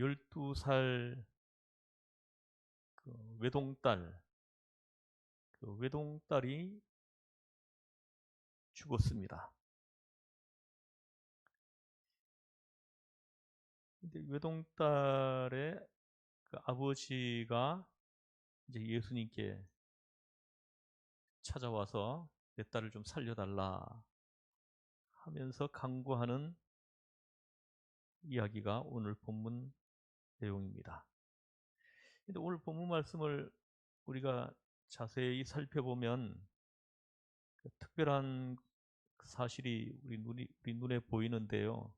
12살 그 외동딸, 그 외동딸이 죽었습니다. 근데 외동딸의 그 아버지가 이제 예수님께 찾아와서 내 딸을 좀 살려달라 하면서 강구하는 이야기가 오늘 본문 내용입니다. 근데 오늘 본문 말씀을 우리가 자세히 살펴보면 그 특별한 사실이 우리 눈이 우리 눈에 보이는데요.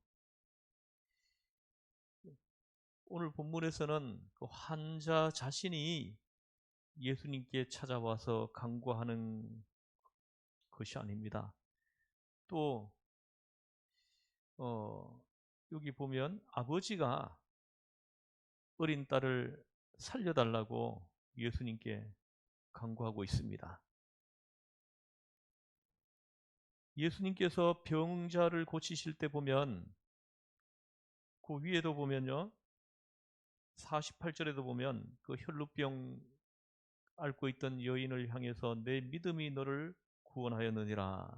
오늘 본문에서는 그 환자 자신이 예수님께 찾아와서 강구하는 것이 아닙니다. 또 어, 여기 보면 아버지가 어린 딸을 살려달라고 예수님께 강구하고 있습니다. 예수님께서 병자를 고치실 때 보면 그 위에도 보면요. 48절에도 보면 그 혈루병 앓고 있던 여인을 향해서 내 믿음이 너를 구원하였느니라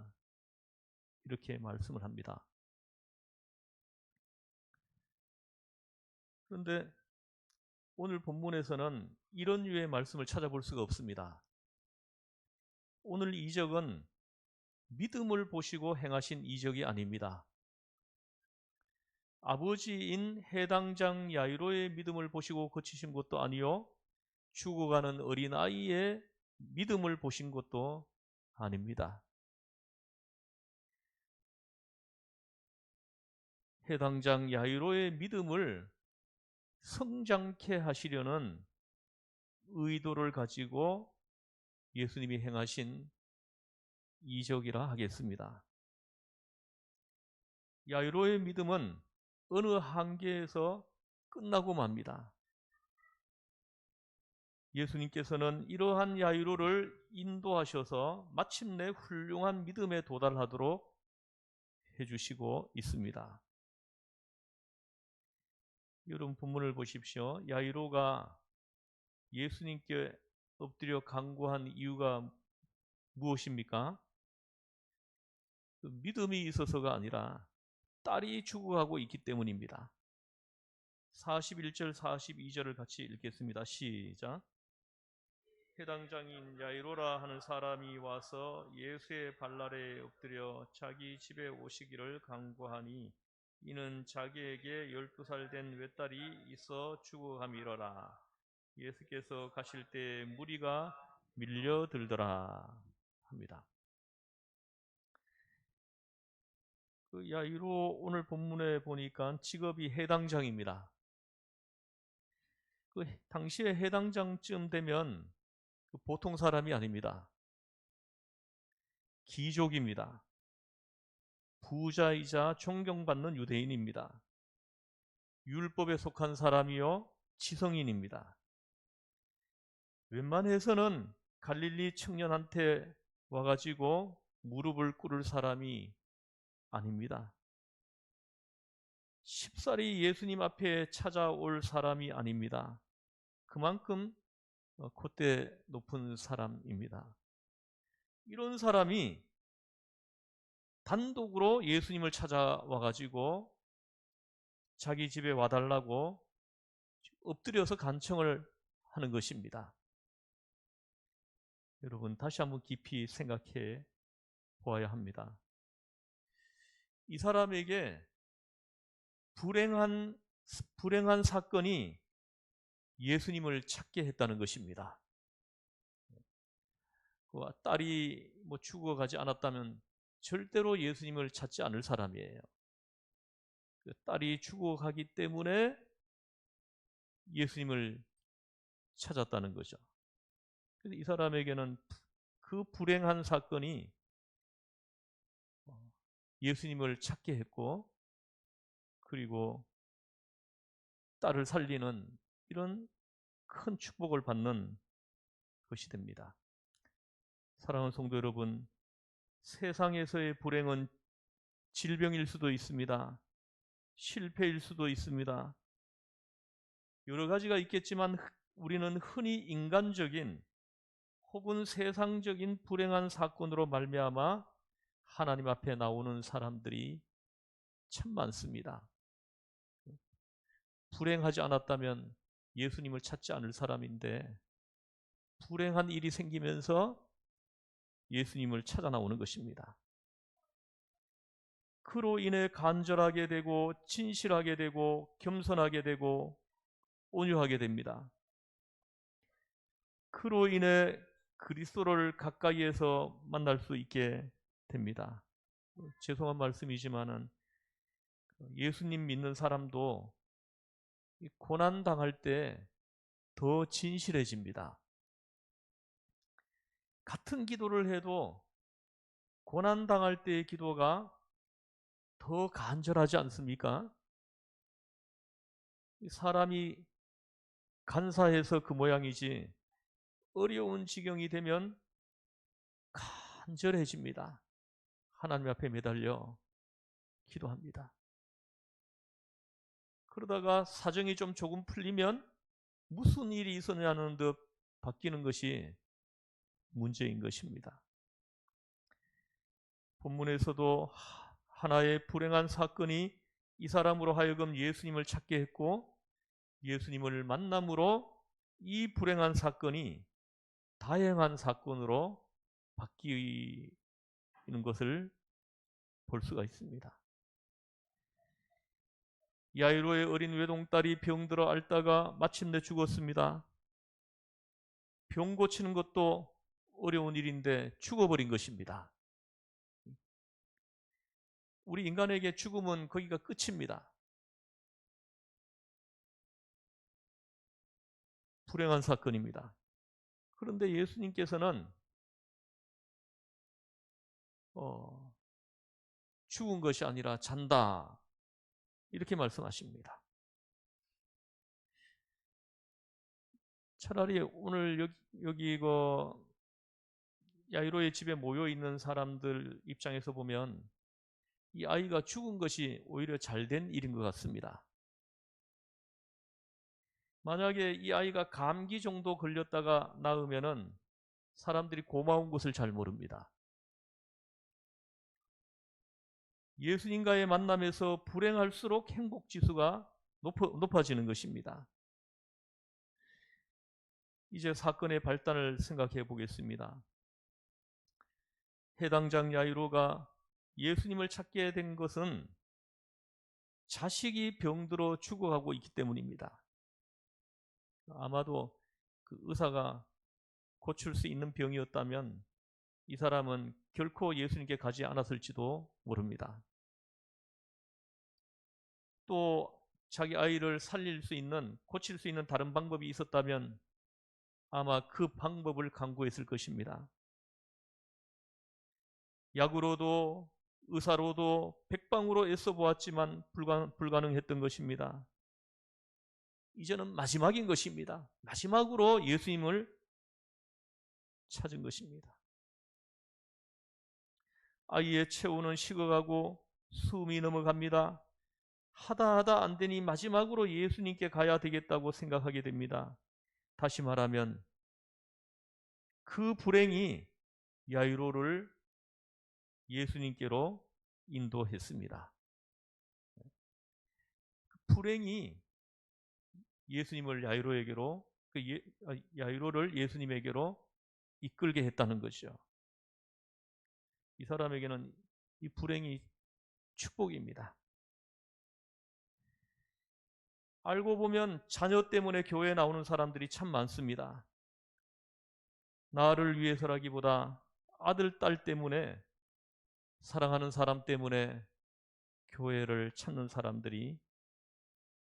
이렇게 말씀을 합니다. 그런데 오늘 본문에서는 이런 유의 말씀을 찾아볼 수가 없습니다. 오늘 이적은 믿음을 보시고 행하신 이적이 아닙니다. 아버지인 해당장 야이로의 믿음을 보시고 거치신 것도 아니요 죽어가는 어린아이의 믿음을 보신 것도 아닙니다. 해당장 야이로의 믿음을 성장케 하시려는 의도를 가지고 예수님이 행하신 이적이라 하겠습니다. 야이로의 믿음은 어느 한계에서 끝나고 맙니다. 예수님께서는 이러한 야이로를 인도하셔서 마침내 훌륭한 믿음에 도달하도록 해주시고 있습니다. 여러분 본문을 보십시오. 야이로가 예수님께 엎드려 간구한 이유가 무엇입니까? 그 믿음이 있어서가 아니라 딸이 죽어가고 있기 때문입니다. 41절 42절을 같이 읽겠습니다. 시작. 해당 장인 야이로라 하는 사람이 와서 예수의 발날에 엎드려 자기 집에 오시기를 간구하니 이는 자기에게 열두 살 된 외딸이 있어 죽어감이러라. 예수께서 가실 때 무리가 밀려들더라 합니다. 그 야이로 오늘 본문에 보니까 직업이 해당장입니다. 그 당시에 해당장쯤 되면 그 보통 사람이 아닙니다. 귀족입니다. 부자이자 존경받는 유대인입니다. 율법에 속한 사람이요 지성인입니다. 웬만해서는 갈릴리 청년한테 와가지고 무릎을 꿇을 사람이 아닙니다. 쉽사리 예수님 앞에 찾아올 사람이 아닙니다. 그만큼 어, 콧대 높은 사람입니다. 이런 사람이 단독으로 예수님을 찾아와 가지고 자기 집에 와달라고 엎드려서 간청을 하는 것입니다. 여러분 다시 한번 깊이 생각해 보아야 합니다. 이 사람에게 불행한 불행한 사건이 예수님을 찾게 했다는 것입니다. 그 딸이 뭐 죽어가지 않았다면 절대로 예수님을 찾지 않을 사람이에요. 그 딸이 죽어가기 때문에 예수님을 찾았다는 거죠. 그래서 이 사람에게는 그 불행한 사건이 어, 예수님을 찾게 했고, 그리고 딸을 살리는 이런 큰 축복을 받는 것이 됩니다. 사랑하는 성도 여러분, 세상에서의 불행은 질병일 수도 있습니다. 실패일 수도 있습니다. 여러 가지가 있겠지만 흔- 우리는 흔히 인간적인 혹은 세상적인 불행한 사건으로 말미암아 하나님 앞에 나오는 사람들이 참 많습니다. 불행하지 않았다면 예수님을 찾지 않을 사람인데 불행한 일이 생기면서 예수님을 찾아 나오는 것입니다. 그로 인해 간절하게 되고 진실하게 되고 겸손하게 되고 온유하게 됩니다. 그로 인해 그리스도를 가까이에서 만날 수 있게 됩니다. 죄송한 말씀이지만은 예수님 믿는 사람도 이 고난 당할 때 더 진실해집니다. 같은 기도를 해도 고난 당할 때의 기도가 더 간절하지 않습니까? 이 사람이 간사해서 그 모양이지 어려운 지경이 되면 간절해집니다. 하나님 앞에 매달려 기도합니다. 그러다가 사정이 좀 조금 풀리면 무슨 일이 있었냐는 듯 바뀌는 것이 문제인 것입니다. 본문에서도 하- 하나의 불행한 사건이 이 사람으로 하여금 예수님을 찾게 했고 예수님을 만남으로 이 불행한 사건이 다행한 사건으로 바뀌는 것을 볼 수가 있습니다. 야이로의 어린 외동딸이 병들어 앓다가 마침내 죽었습니다. 병 고치는 것도 어려운 일인데 죽어버린 것입니다. 우리 인간에게 죽음은 거기가 끝입니다. 불행한 사건입니다. 그런데 예수님께서는 어, 죽은 것이 아니라 잔다 이렇게 말씀하십니다. 차라리 오늘 여기, 여기 그 야이로의 집에 모여 있는 사람들 입장에서 보면 이 아이가 죽은 것이 오히려 잘된 일인 것 같습니다. 만약에 이 아이가 감기 정도 걸렸다가 나으면은 사람들이 고마운 것을 잘 모릅니다. 예수님과의 만남에서 불행할수록 행복 지수가 높아, 지는 것입니다. 이제 사건의 발단을 생각해 보겠습니다. 해당장 야이로가 예수님을 찾게 된 것은 자식이 병들어 죽어가고 있기 때문입니다. 아마도 그 의사가 고칠 수 있는 병이었다면 이 사람은 결코 예수님께 가지 않았을지도 모릅니다. 또 자기 아이를 살릴 수 있는, 고칠 수 있는 다른 방법이 있었다면 아마 그 방법을 강구했을 것입니다. 약으로도 의사로도 백방으로 애써 보았지만 불가, 불가능 했던 것입니다. 이제는 마지막인 것입니다. 마지막으로 예수님을 찾은 것입니다. 아이의 체온은 식어가고 숨이 넘어갑니다. 하다 하다 안 되니 마지막으로 예수님께 가야 되겠다고 생각하게 됩니다. 다시 말하면 그 불행이 야이로를 예수님께로 인도했습니다. 그 불행이 예수님을 야이로에게로 그 예, 아, 야이로를 예수님에게로 이끌게 했다는 것이죠. 이 사람에게는 이 불행이 축복입니다. 알고 보면 자녀 때문에 교회에 나오는 사람들이 참 많습니다. 나를 위해서라기보다 아들, 딸 때문에 사랑하는 사람 때문에 교회를 찾는 사람들이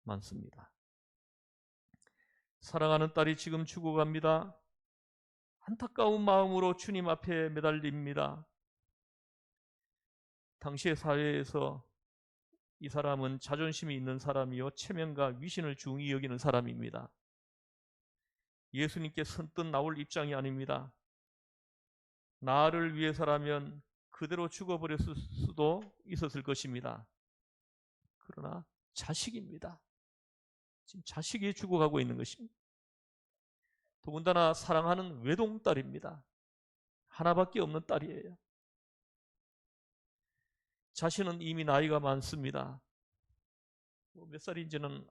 많습니다. 사랑하는 딸이 지금 죽어갑니다. 안타까운 마음으로 주님 앞에 매달립니다. 당시의 사회에서 이 사람은 자존심이 있는 사람이요 체면과 위신을 중히 여기는 사람입니다. 예수님께 선뜻 나올 입장이 아닙니다. 나를 위해서라면 그대로 죽어버렸을 수도 있었을 것입니다. 그러나 자식입니다. 지금 자식이 죽어가고 있는 것입니다. 더군다나 사랑하는 외동딸입니다. 하나밖에 없는 딸이에요. 자신은 이미 나이가 많습니다. 뭐몇 살인지는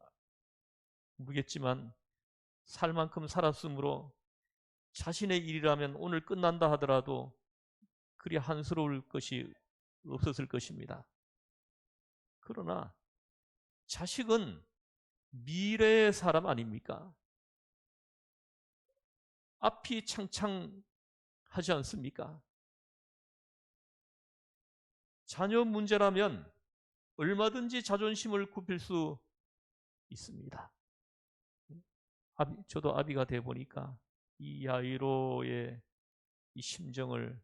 모르겠지만 살 만큼 살았으므로 자신의 일이라면 오늘 끝난다 하더라도 그리 한스러울 것이 없었을 것입니다. 그러나 자식은 미래의 사람 아닙니까? 앞이 창창하지 않습니까? 자녀 문제라면 얼마든지 자존심을 굽힐 수 있습니다. 저도 아비가 돼 보니까 이 야이로의 이 심정을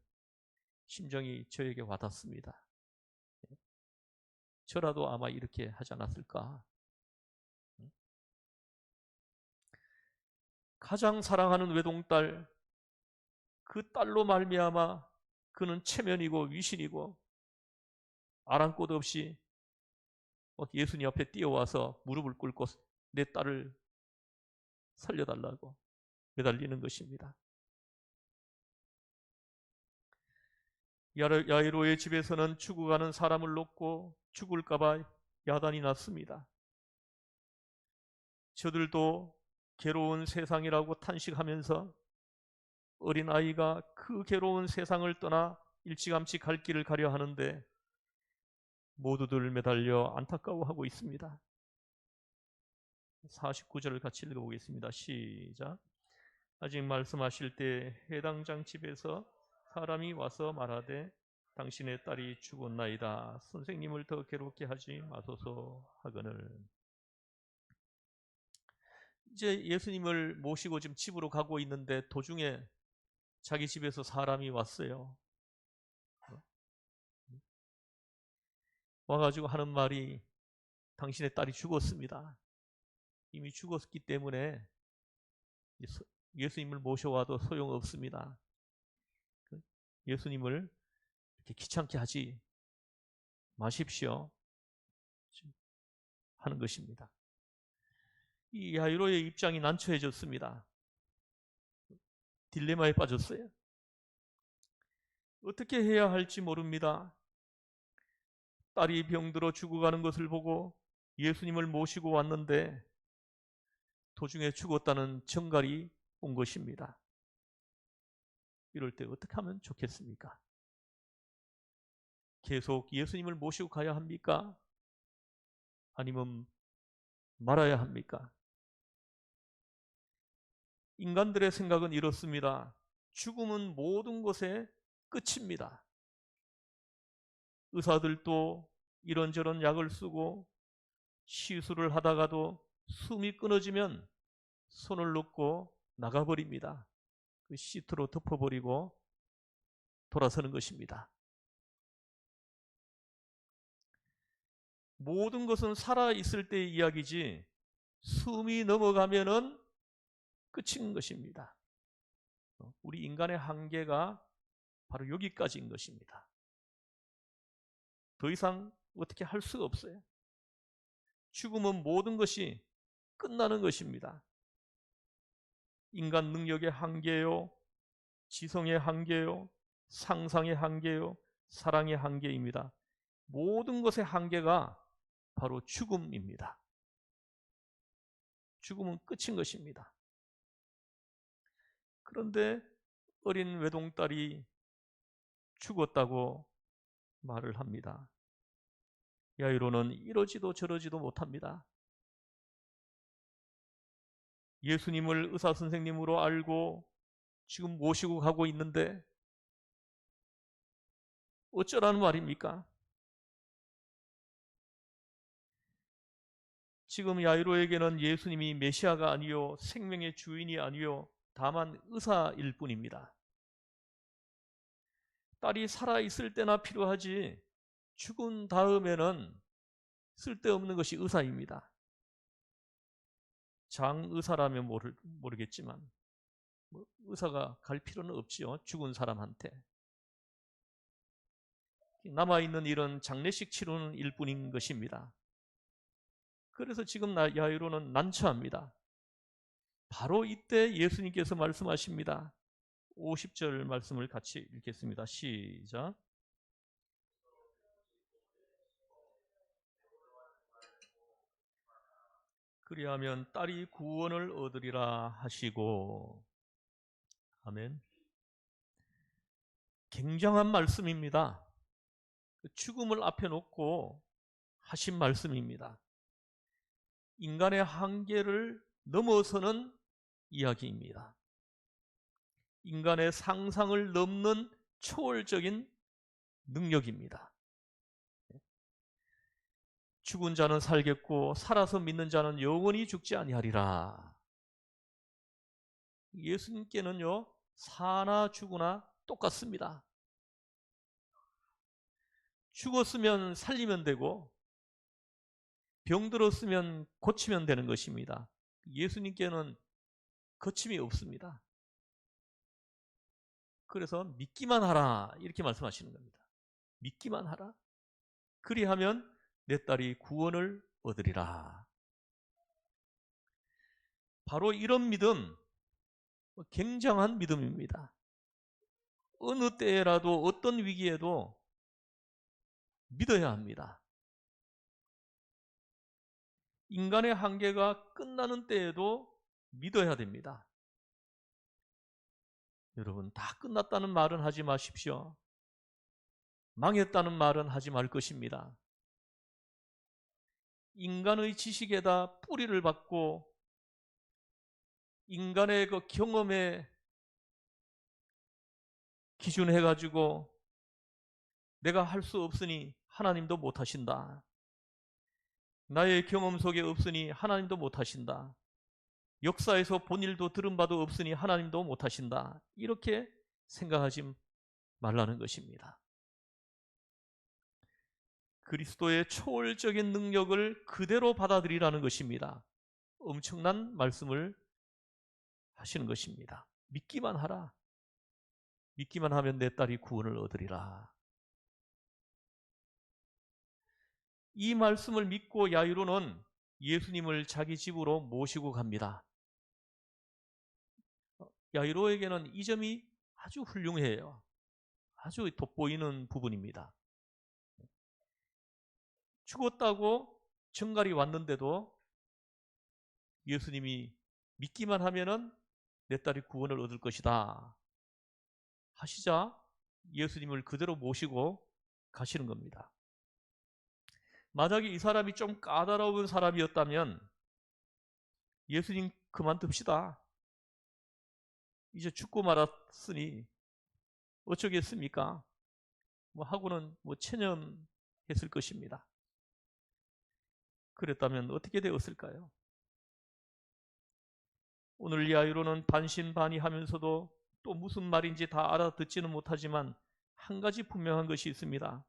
심정이 저에게 와닿습니다. 저라도 아마 이렇게 하지 않았을까? 가장 사랑하는 외동딸 그 딸로 말미암아 그는 체면이고 위신이고 아랑곳 없이 예수님 앞에 뛰어와서 무릎을 꿇고 내 딸을 살려달라고 매달리는 것입니다. 야이로의 집에서는 죽어가는 사람을 놓고 죽을까봐 야단이 났습니다. 저들도 괴로운 세상이라고 탄식하면서 어린 아이가 그 괴로운 세상을 떠나 일찌감치 갈 길을 가려 하는데 모두들 매달려 안타까워하고 있습니다. 49절을 같이 읽어보겠습니다. 시작. 아직 말씀하실 때 해당 장 집에서 사람이 와서 말하되 당신의 딸이 죽었나이다. 선생님을 더 괴롭게 하지 마소서 하거늘. 이제 예수님을 모시고 지금 집으로 가고 있는데 도중에 자기 집에서 사람이 왔어요. 와가지고 하는 말이 당신의 딸이 죽었습니다. 이미 죽었기 때문에 예수님을 모셔와도 소용없습니다. 예수님을 이렇게 귀찮게 하지 마십시오. 하는 것입니다. 이 야이로의 입장이 난처해졌습니다. 딜레마에 빠졌어요. 어떻게 해야 할지 모릅니다. 딸이 병들어 죽어가는 것을 보고 예수님을 모시고 왔는데 도중에 죽었다는 정갈이 온 것입니다. 이럴 때 어떻게 하면 좋겠습니까? 계속 예수님을 모시고 가야 합니까? 아니면 말아야 합니까? 인간들의 생각은 이렇습니다. 죽음은 모든 것의 끝입니다. 의사들도 이런저런 약을 쓰고 시술을 하다가도 숨이 끊어지면 손을 놓고 나가버립니다. 그 시트로 덮어버리고 돌아서는 것입니다. 모든 것은 살아있을 때의 이야기지 숨이 넘어가면은 끝인 것입니다. 우리 인간의 한계가 바로 여기까지인 것입니다. 더 이상 어떻게 할 수가 없어요. 죽음은 모든 것이 끝나는 것입니다. 인간 능력의 한계요, 지성의 한계요, 상상의 한계요, 사랑의 한계입니다. 모든 것의 한계가 바로 죽음입니다. 죽음은 끝인 것입니다. 그런데 어린 외동딸이 죽었다고 말을 합니다. 야이로는 이러지도 저러지도 못합니다. 예수님을 의사 선생님으로 알고 지금 모시고 가고 있는데 어쩌라는 말입니까? 지금 야이로에게는 예수님이 메시아가 아니요 생명의 주인이 아니요 다만 의사일 뿐입니다. 딸이 살아 있을 때나 필요하지 죽은 다음에는 쓸데없는 것이 의사입니다. 장의사라면 모르, 모르겠지만 뭐 의사가 갈 필요는 없지요. 죽은 사람한테. 남아있는 이런 장례식 치료는 일뿐인 것입니다. 그래서 지금 나- 야이로는 난처합니다. 바로 이때 예수님께서 말씀하십니다. 50절 말씀을 같이 읽겠습니다. 시작. 그리하면 딸이 구원을 얻으리라 하시고 아멘. 굉장한 말씀입니다. 죽음을 앞에 놓고 하신 말씀입니다. 인간의 한계를 넘어서는 이야기입니다. 인간의 상상을 넘는 초월적인 능력입니다. 죽은 자는 살겠고 살아서 믿는 자는 영원히 죽지 아니하리라. 예수님께는요 사나 죽으나 똑같습니다. 죽었으면 살리면 되고 병들었으면 고치면 되는 것입니다. 예수님께는 거침이 없습니다. 그래서 믿기만 하라 이렇게 말씀하시는 겁니다. 믿기만 하라. 그리하면 내 딸이 구원을 얻으리라. 바로 이런 믿음, 굉장한 믿음입니다. 어느 때라도 어떤 위기에도 믿어야 합니다. 인간의 한계가 끝나는 때에도 믿어야 됩니다. 여러분, 다 끝났다는 말은 하지 마십시오. 망했다는 말은 하지 말 것입니다. 인간의 지식에다 뿌리를 받고 인간의 그 경험에 기준해 가지고 내가 할 수 없으니 하나님도 못 하신다. 나의 경험 속에 없으니 하나님도 못 하신다. 역사에서 본 일도 들은 바도 없으니 하나님도 못 하신다. 이렇게 생각하지 말라는 것입니다. 그리스도의 초월적인 능력을 그대로 받아들이라는 것입니다. 엄청난 말씀을 하시는 것입니다. 믿기만 하라. 믿기만 하면 내 딸이 구원을 얻으리라. 이 말씀을 믿고 야이로는 예수님을 자기 집으로 모시고 갑니다. 야이로에게는 이 점이 아주 훌륭해요. 아주 돋보이는 부분입니다. 죽었다고 정갈이 왔는데도 예수님이 믿기만 하면은 내 딸이 구원을 얻을 것이다. 하시자 예수님을 그대로 모시고 가시는 겁니다. 만약에 이 사람이 좀 까다로운 사람이었다면 예수님 그만둡시다. 이제 죽고 말았으니 어쩌겠습니까? 뭐 하고는 뭐 체념했을 것입니다. 그랬다면 어떻게 되었을까요? 오늘 이아이로는 반신반의하면서도 또 무슨 말인지 다 알아듣지는 못하지만 한 가지 분명한 것이 있습니다.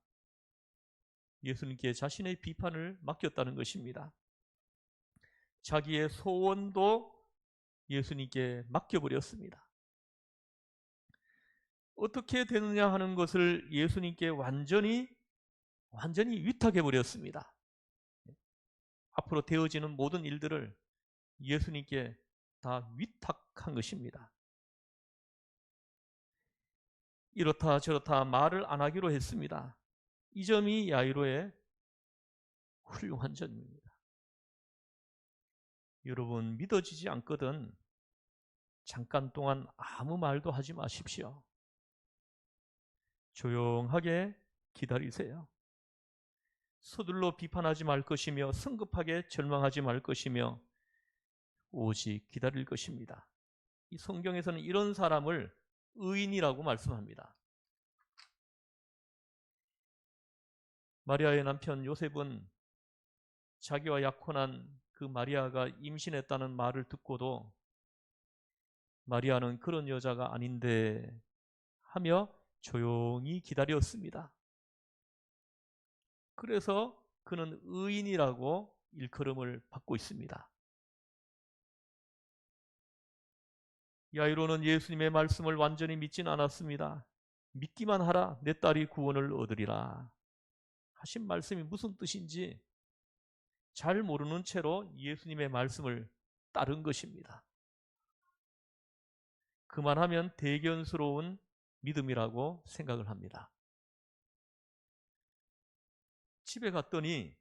예수님께 자신의 비판을 맡겼다는 것입니다. 자기의 소원도 예수님께 맡겨버렸습니다. 어떻게 되느냐 하는 것을 예수님께 완전히 완전히 위탁해 버렸습니다. 앞으로 되어지는 모든 일들을 예수님께 다 위탁한 것입니다. 이렇다 저렇다 말을 안 하기로 했습니다. 이 점이 야이로의 훌륭한 점입니다. 여러분 믿어지지 않거든 잠깐 동안 아무 말도 하지 마십시오. 조용하게 기다리세요. 서둘러 비판하지 말 것이며 성급하게 절망하지 말 것이며 오직 기다릴 것입니다. 이 성경에서는 이런 사람을 의인이라고 말씀합니다. 마리아의 남편 요셉은 자기와 약혼한 그 마리아가 임신했다는 말을 듣고도 마리아는 그런 여자가 아닌데 하며 조용히 기다렸습니다. 그래서 그는 의인이라고 일컬음을 받고 있습니다. 야이로는 예수님의 말씀을 완전히 믿지는 않았습니다. 믿기만 하라 내 딸이 구원을 얻으리라 하신 말씀이 무슨 뜻인지 잘 모르는 채로 예수님의 말씀을 따른 것입니다. 그만하면 대견스러운 믿음이라고 생각을 합니다. 집에 갔더니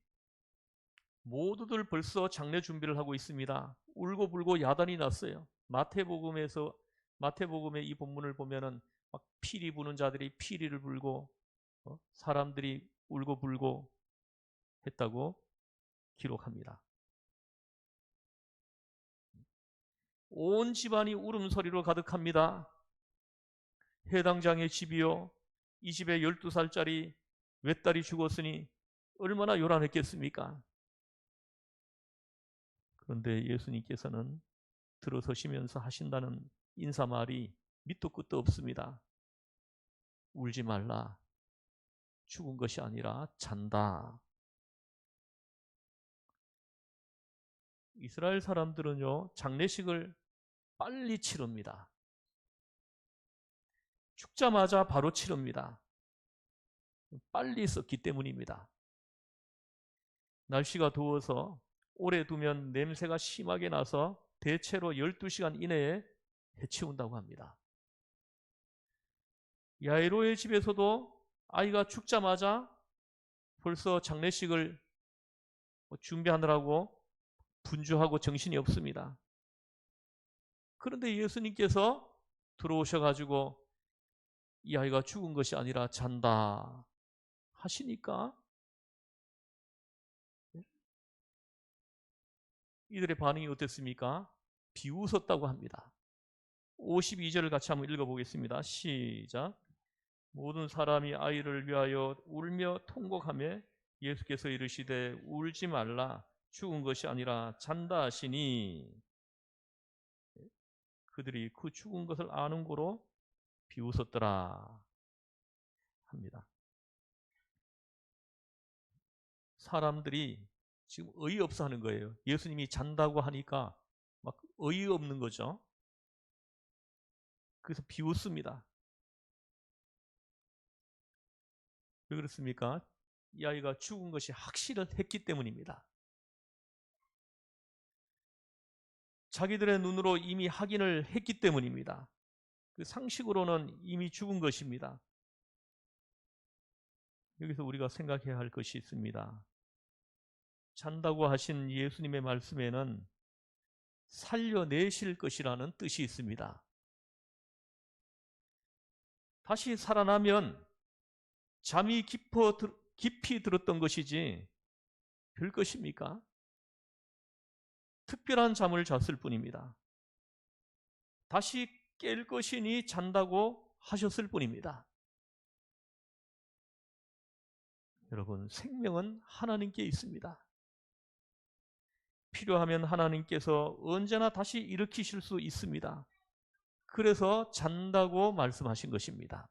모두들 벌써 장례 준비를 하고 있습니다. 울고불고 야단이 났어요. 마태복음에서 마태복음의 이 본문을 보면은 막 피리 부는 자들이 피리를 불고 어? 사람들이 울고불고 했다고 기록합니다. 온 집안이 울음소리로 가득합니다. 해당장의 집이요. 이 집에 12살짜리 외딸이 죽었으니 얼마나 요란했겠습니까? 그런데 예수님께서는 들어서시면서 하신다는 인사말이 밑도 끝도 없습니다. 울지 말라. 죽은 것이 아니라 잔다. 이스라엘 사람들은요, 장례식을 빨리 치릅니다. 죽자마자 바로 치릅니다. 빨리 썼기 때문입니다. 날씨가 더워서 오래 두면 냄새가 심하게 나서 대체로 12시간 이내에 해치운다고 합니다. 야이로의 집에서도 아이가 죽자마자 벌써 장례식을 뭐 준비하느라고 분주하고 정신이 없습니다. 그런데 예수님께서 들어오셔가지고 이 아이가 죽은 것이 아니라 잔다 하시니까 이들의 반응이 어땠습니까? 비웃었다고 합니다. 52절을 같이 한번 읽어보겠습니다. 시작. 모든 사람이 아이를 위하여 울며 통곡하며 예수께서 이르시되 울지 말라 죽은 것이 아니라 잔다 하시니 그들이 그 죽은 것을 아는 고로 비웃었더라 합니다. 사람들이 지금 어이없어 하는 거예요. 예수님이 잔다고 하니까 막 어이없는 거죠. 그래서 비웃습니다. 왜 그렇습니까? 이 아이가 죽은 것이 확실했기 때문입니다. 자기들의 눈으로 이미 확인을 했기 때문입니다. 그 상식으로는 이미 죽은 것입니다. 여기서 우리가 생각해야 할 것이 있습니다. 잔다고 하신 예수님의 말씀에는 살려내실 것이라는 뜻이 있습니다. 다시 살아나면 잠이 깊어, 깊이 들었던 것이지 별 것입니까? 특별한 잠을 잤을 뿐입니다. 다시 깰 것이니 잔다고 하셨을 뿐입니다. 여러분, 생명은 하나님께 있습니다. 필요하면 하나님께서 언제나 다시 일으키실 수 있습니다. 그래서 잔다고 말씀하신 것입니다.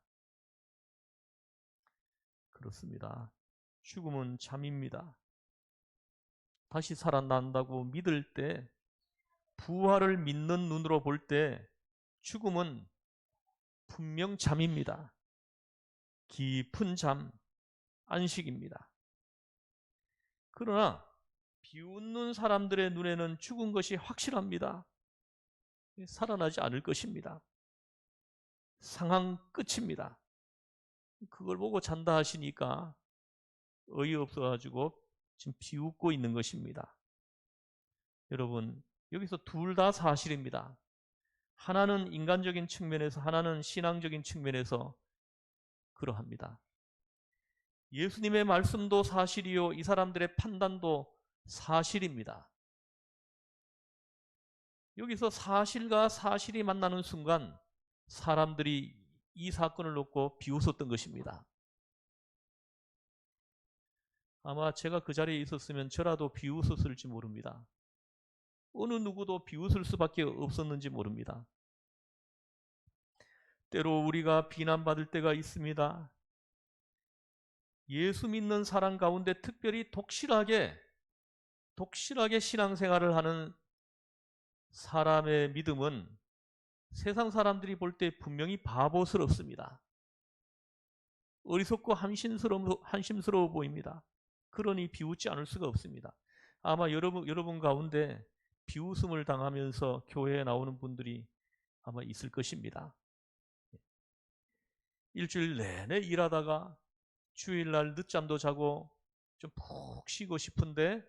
그렇습니다. 죽음은 잠입니다. 다시 살아난다고 믿을 때, 부활을 믿는 눈으로 볼 때, 죽음은 분명 잠입니다. 깊은 잠, 안식입니다. 그러나 비웃는 사람들의 눈에는 죽은 것이 확실합니다. 살아나지 않을 것입니다. 상황 끝입니다. 그걸 보고 잔다 하시니까 어이없어가지고 지금 비웃고 있는 것입니다. 여러분, 여기서 둘 다 사실입니다. 하나는 인간적인 측면에서, 하나는 신앙적인 측면에서 그러합니다. 예수님의 말씀도 사실이요, 이 사람들의 판단도 사실입니다. 여기서 사실과 사실이 만나는 순간 사람들이 이 사건을 놓고 비웃었던 것입니다. 아마 제가 그 자리에 있었으면 저라도 비웃었을지 모릅니다. 어느 누구도 비웃을 수밖에 없었는지 모릅니다. 때로 우리가 비난받을 때가 있습니다. 예수 믿는 사람 가운데 특별히 독실하게 독실하게 신앙생활을 하는 사람의 믿음은 세상 사람들이 볼 때 분명히 바보스럽습니다. 어리석고 한심스러워, 한심스러워 보입니다. 그러니 비웃지 않을 수가 없습니다. 아마 여러분, 여러분 가운데 비웃음을 당하면서 교회에 나오는 분들이 아마 있을 것입니다. 일주일 내내 일하다가 주일날 늦잠도 자고 좀 푹 쉬고 싶은데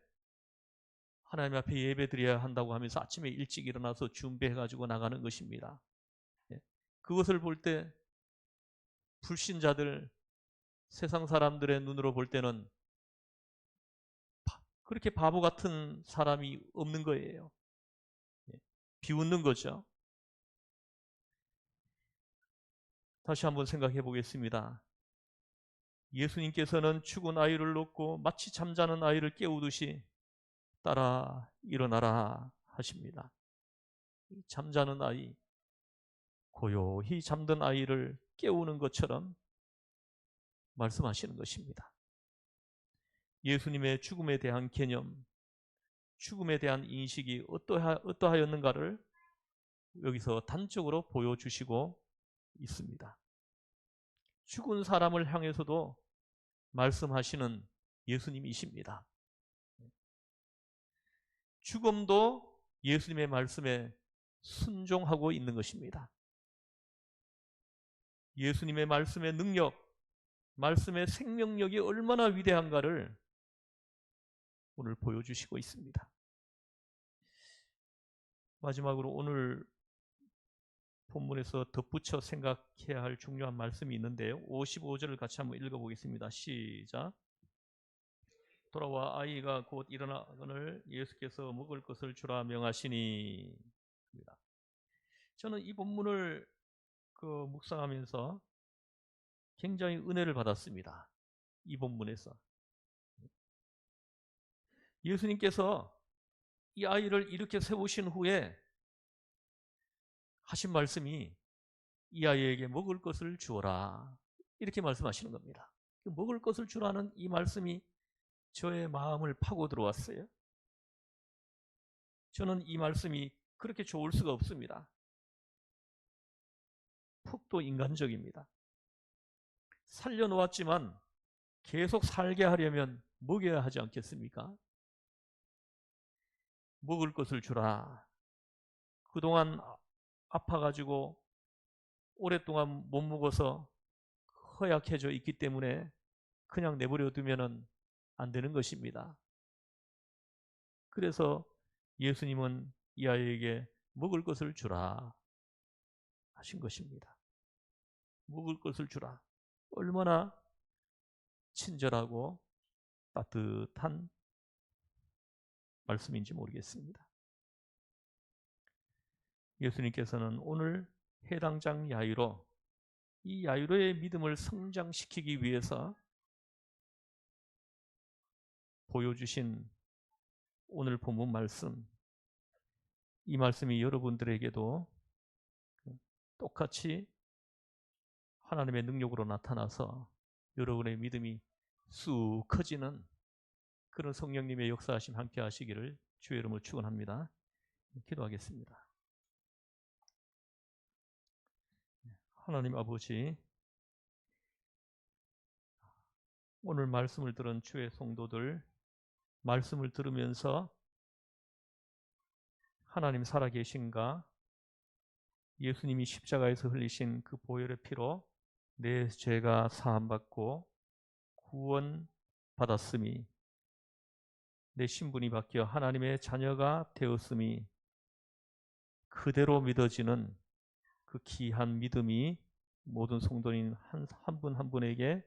하나님 앞에 예배 드려야 한다고 하면서 아침에 일찍 일어나서 준비해 가지고 나가는 것입니다. 예. 그것을 볼 때 불신자들, 세상 사람들의 눈으로 볼 때는 그렇게 바보 같은 사람이 없는 거예요. 예. 비웃는 거죠. 다시 한번 생각해 보겠습니다. 예수님께서는 죽은 아이를 놓고 마치 잠자는 아이를 깨우듯이 따라 일어나라 하십니다. 잠자는 아이, 고요히 잠든 아이를 깨우는 것처럼 말씀하시는 것입니다. 예수님의 죽음에 대한 개념, 죽음에 대한 인식이 어떠하, 어떠하였는가를 여기서 단적으로 보여주시고 있습니다. 죽은 사람을 향해서도 말씀하시는 예수님이십니다. 죽음도 예수님의 말씀에 순종하고 있는 것입니다. 예수님의 말씀의 능력, 말씀의 생명력이 얼마나 위대한가를 오늘 보여주시고 있습니다. 마지막으로 오늘 본문에서 덧붙여 생각해야 할 중요한 말씀이 있는데요. 55절을 같이 한번 읽어보겠습니다. 시작. 돌아와 아이가 곧 일어나거늘 예수께서 먹을 것을 주라 명하시니. 저는 이 본문을 그 묵상하면서 굉장히 은혜를 받았습니다. 이 본문에서. 예수님께서 이 아이를 이렇게 세우신 후에 하신 말씀이 이 아이에게 먹을 것을 주어라. 이렇게 말씀하시는 겁니다. 먹을 것을 주라는 이 말씀이 저의 마음을 파고 들어왔어요. 저는 이 말씀이 그렇게 좋을 수가 없습니다. 푹도 인간적입니다. 살려놓았지만 계속 살게 하려면 먹여야 하지 않겠습니까? 먹을 것을 주라. 그동안 아파가지고 오랫동안 못 먹어서 허약해져 있기 때문에 그냥 내버려 두면은 안 되는 것입니다. 그래서 예수님은 이 아이에게 먹을 것을 주라 하신 것입니다. 먹을 것을 주라. 얼마나 친절하고 따뜻한 말씀인지 모르겠습니다. 예수님께서는 오늘 해당장 야유로 이 야유로의 믿음을 성장시키기 위해서 보여주신 오늘 본문 말씀 이 말씀이 여러분들에게도 똑같이 하나님의 능력으로 나타나서 여러분의 믿음이 쑥 커지는 그런 성령님의 역사하심 함께 하시기를 주의 이름으로 축원합니다. 기도하겠습니다. 하나님 아버지 오늘 말씀을 들은 주의 성도들 말씀을 들으면서 하나님 살아계신가? 예수님이 십자가에서 흘리신 그 보혈의 피로 내 죄가 사함받고 구원 받았음이 내 신분이 바뀌어 하나님의 자녀가 되었음이 그대로 믿어지는 그 귀한 믿음이 모든 성도인 한 분한 분에게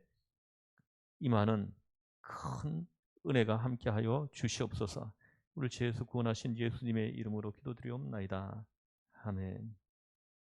임하는 큰 은혜가 함께하여 주시옵소서. 우리 죄에서 구원하신 예수님의 이름으로 기도드리옵나이다. 아멘.